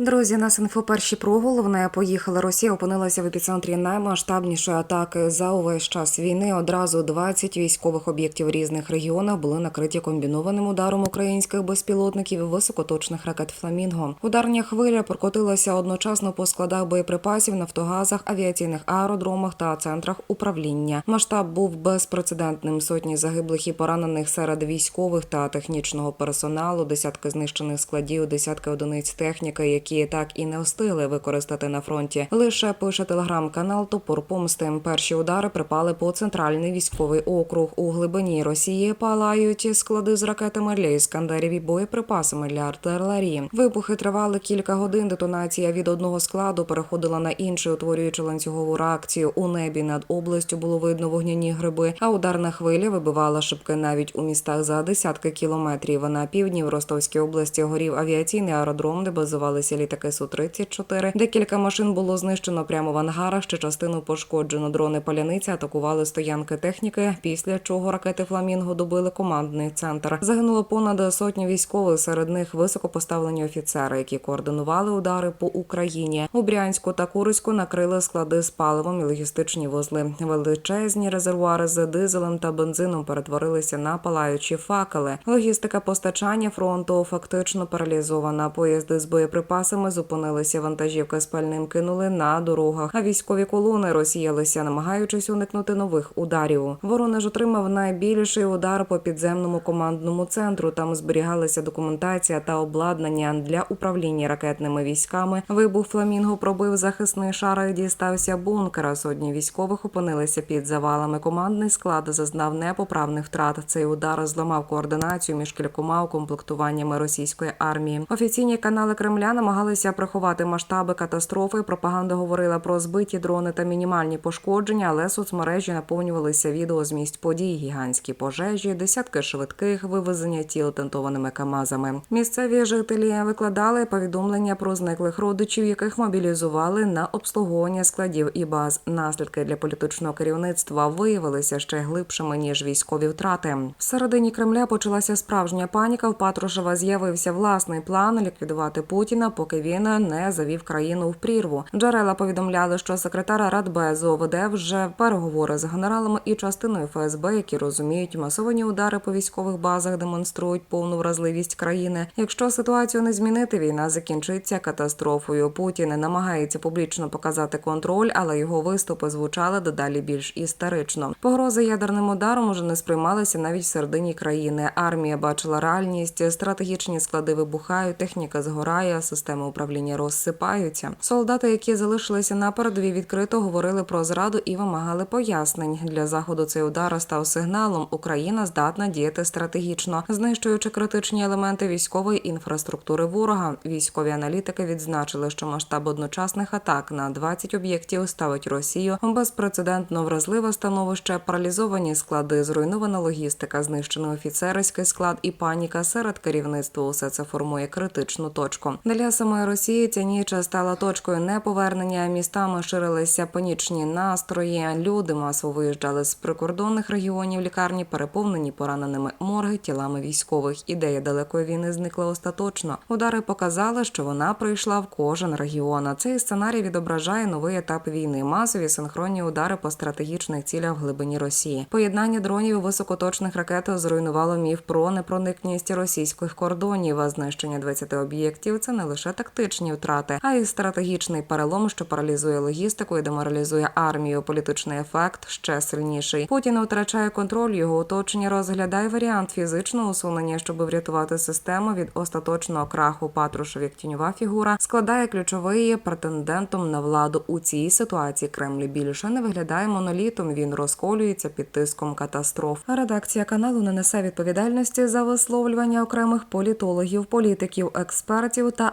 Друзі, нас інфо перші про головне поїхали. Росія опинилася в епіцентрі наймасштабнішої атаки за увесь час війни. Одразу 20 військових об'єктів різних регіонах були накриті комбінованим ударом українських безпілотників і високоточних ракет Фламінго. Ударня хвиля прокотилася одночасно по складах боєприпасів, нафтогазах, авіаційних аеродромах та центрах управління. Масштаб був безпрецедентним. Сотні загиблих і поранених серед військових та технічного персоналу, десятки знищених складів, десятки одиниць техніки, які так і не встигли використати на фронті. Лише пише телеграм-канал Топор Помсти. Перші удари припали по центральний військовий округ. У глибині Росії палають склади з ракетами для іскандерів і боєприпасами для артилерії. Вибухи тривали кілька годин. Детонація від одного складу переходила на інший, утворюючи ланцюгову реакцію. У небі над областю було видно вогняні гриби, а ударна хвиля вибивала шибки навіть у містах за десятки кілометрів. На півдні в Ростовській області горів авіаційний аеродром, де базувалися літаки су 34 Декілька машин було знищено прямо в ангарах. Ще частину пошкоджено. Дрони паляниці атакували стоянки техніки. Після чого ракети Фламінго добили командний центр. Загинуло понад сотню військових. Серед них високопоставлені офіцери, які координували удари по Україні. У Брянську та Курську накрили склади з паливом і логістичні вузли. Величезні резервуари з дизелем та бензином перетворилися на палаючі факели. Логістика постачання фронту фактично паралізована. Поїзди з боєприпасами зупинилися. Вантажівки з пальним кинули на дорогах. А військові колони розсіялися, намагаючись уникнути нових ударів. Воронеж отримав найбільший удар по підземному командному центру. Там зберігалася документація та обладнання для управління ракетними військами. Вибух фламінго пробив захисний шар і дістався бункера. Сотні військових опинилися під завалами. Командний склад зазнав непоправних втрат. Цей удар зламав координацію між кількома укомплектуваннями російської армії. Офіційні канали Кремля намагалися приховати масштаби катастрофи. Пропаганда говорила про збиті дрони та мінімальні пошкодження, але соцмережі наповнювалися відео з місць подій, гігантські пожежі, десятки швидких вивезення тіл тентованими камазами. Місцеві жителі викладали повідомлення про зниклих родичів, яких мобілізували на обслуговування складів і баз. Наслідки для політичного керівництва виявилися ще глибшими ніж військові втрати. Всередині Кремля почалася справжня паніка. В Патрушева з'явився власний план ліквідувати Путіна, поки він не завів країну в прірву. Джерела повідомляли, що секретар Радбезу веде вже переговори з генералами і частиною ФСБ, які розуміють, масовані удари по військових базах демонструють повну вразливість країни. Якщо ситуацію не змінити, війна закінчиться катастрофою. Путін намагається публічно показати контроль, але його виступи звучали дедалі більш істерично. Погрози ядерним ударом уже не сприймалися навіть всередині країни. Армія бачила реальність, стратегічні склади вибухають, техніка згорає, а системи управління розсипаються. Солдати, які залишилися на передовій, відкрито говорили про зраду і вимагали пояснень. Для заходу цей удар став сигналом. Україна здатна діяти стратегічно, знищуючи критичні елементи військової інфраструктури ворога. Військові аналітики відзначили, що масштаб одночасних атак на 20 об'єктів ставить Росію безпрецедентно вразливе становище, паралізовані склади, зруйнована логістика, знищений офіцерський склад і паніка серед керівництва. Усе це формує критичну точку. Для самої Росії ця ніч стала точкою неповернення. Містами ширилися панічні настрої. Люди масово виїжджали з прикордонних регіонів. Лікарні переповнені пораненими морги тілами військових. Ідея далекої війни зникла остаточно. Удари показали, що вона прийшла в кожен регіон. А Цей сценарій відображає новий етап війни. Масові синхронні удари по стратегічних цілях в глибині Росії. Поєднання дронів і високоточних ракет зруйнувало міф про непроникність російських кордонів. А знищення 20 об'єктів це не лише тактичні втрати, а й стратегічний перелом, що паралізує логістику і деморалізує армію. Політичний ефект ще сильніший. Путін втрачає контроль. Його оточення розглядає варіант фізичного усунення, щоб врятувати систему від остаточного краху. Патрушев як тіньова фігура складає ключовий претендентом на владу у цій ситуації. Кремль більше не виглядає монолітом. Він розколюється під тиском катастроф. Редакція каналу не несе відповідальності за висловлювання окремих політологів, політиків, експертів та